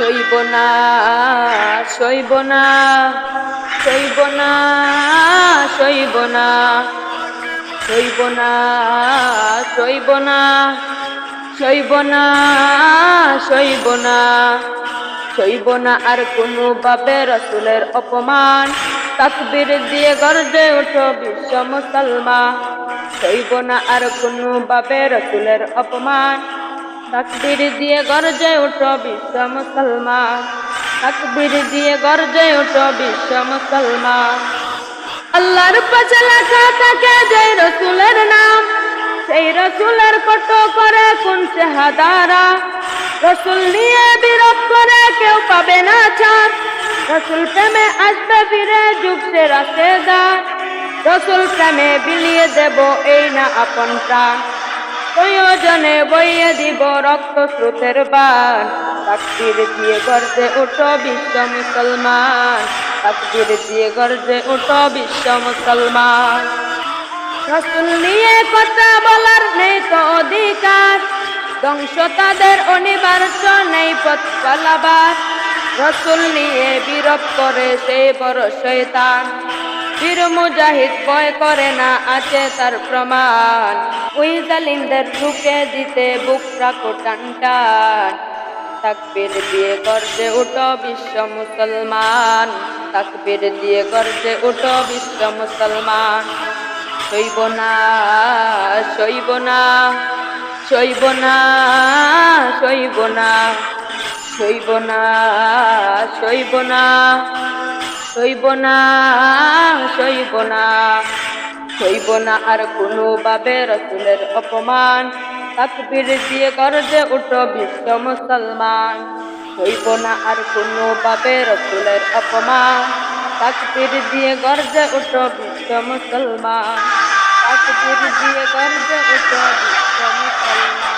সইব না সইব না সইব না সইব না সইব না সইব না সইব না সইব না সইব না আর কোনো বাবে রসুলের অপমান। তাকবীর দিয়ে গর্জে ওঠো বিশ্ব মুসলমান। সইব না আর কোনো বাবে রসুলের অপমান। তাকবীর দিয়ে গর্জে ওঠো বিশ্ব মুসলমান। তাকবীর দিয়ে গর্জে ওঠো বিশ্ব মুসলমান। আল্লাহর পাশে লেখা থাকে যে রসুলের নাম, সেই রসুলের কত করে কোন চেহাদারা রসুল নিয়ে বিরোধ করে কেউ পাবে না ছাড়। রসুল প্রেমে আসবে ফিরে, যুগ সে রাশেদার রসুল প্রেমে বিলিয়ে দেব এই না আপন প্রাণ। প্রয়োজনে বইয়ে দিব রক্ত স্রোতের বান তাকবীর দিয়ে গর্জে উঠো বিশ্ব মুসলমান। তাকবীর দিয়ে গর্জে উঠো বিশ্ব মুসলমান। রসুল নিয়ে কথা বলার নেই তো অধিকার। ধ্বংস তাদের অনিবার্য নেই পথ চলাবার রসুল নিয়ে বিরোধ করে সেই বড় শৈতান বীর মুজাহিদ ভয় করে না, আছে তার প্রমাণ। ওই জালিমদের ঢুকে দিতে বুক রাখো টান টান। তাকবীর দিয়ে গর্জে উঠো বিশ্ব মুসলমান। তাকবীর দিয়ে গর্জে উঠো বিশ্ব মুসলমান। সইব না সইব না সইব না সইব না সইব না সইব না। সইব না সইব না। সইব না আর কোনো বাবে রসুলের অপমান। তাকবীর দিয়ে গর্জে উঠো বিশ্ব মুসলমান। সইব না আর কোনো বাবে রসুলের অপমান। তাকবীর দিয়ে গর্জে উঠো বিশ্ব মুসলমান। তাকবীর দিয়ে গর্জে উঠো বিশ্ব মুসলমান।